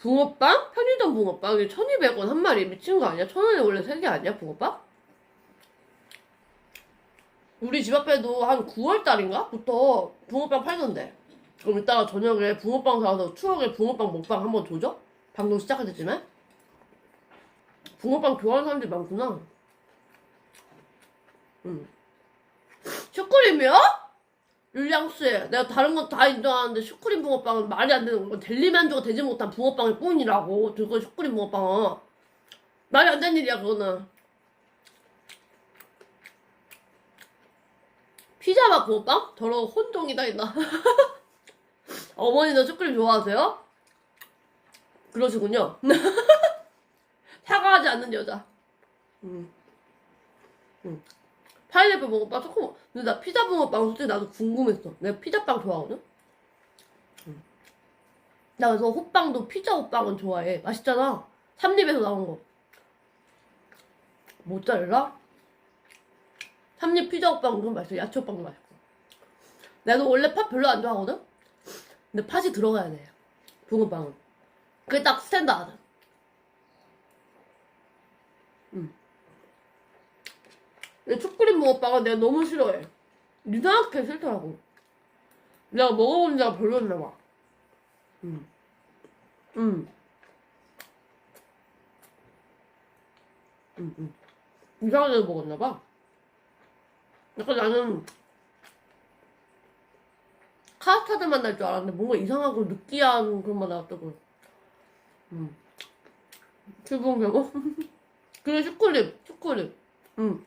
붕어빵? 편의점 붕어빵이 1200원 한 마리 미친 거 아니야? 1000원에 원래 3개 아니야 붕어빵? 우리 집 앞에도 한 9월달인가? 부터 붕어빵 팔던데 그럼 이따가 저녁에 붕어빵 사와서 추억의 붕어빵 먹방 한번 도죠? 방송 시작했지만 붕어빵 좋아하는 사람들이 많구나 음. 슈크림이요? 율량씨 내가 다른 건 다 인정하는데 슈크림 붕어빵은 말이 안 되는 건 델리 만주가 되지 못한 붕어빵일 뿐이라고 그거 슈크림 붕어빵은 말이 안 되는 일이야 그거는 피자맛 붕어빵? 저런 혼종이다 있나 어머니도 슈크림 좋아하세요? 그러시군요 사과하지 않는 여자 음. 음. 파인애플 붕어빵 조금 근데 나 피자 붕어빵 솔직히 나도 궁금했어. 내가 피자빵 좋아하거든? 음. 나 그래서 호빵도 피자 호빵은 좋아해. 맛있잖아. 삼립에서 나온 거. 모짜렐라? 삼립 피자 호빵 은근 맛있어. 야채 호빵도 맛있고. 나도 원래 팥 별로 안 좋아하거든? 근데 팥이 들어가야 돼. 붕어빵은. 그게 딱 스탠다드. 근데 초콜릿 붕어빵은 내가 너무 싫어해. 이상하게 싫더라고. 내가 먹어본 지가 별로였나 봐. 음. 음. 음, 음. 데서 먹었나 봐. 약간 나는 카스타드 맛 날 줄 알았는데 뭔가 이상하고 느끼한 그런 맛 나왔더라고. 음. 기분 배고. 그래 슈크림, 슈크림. 음.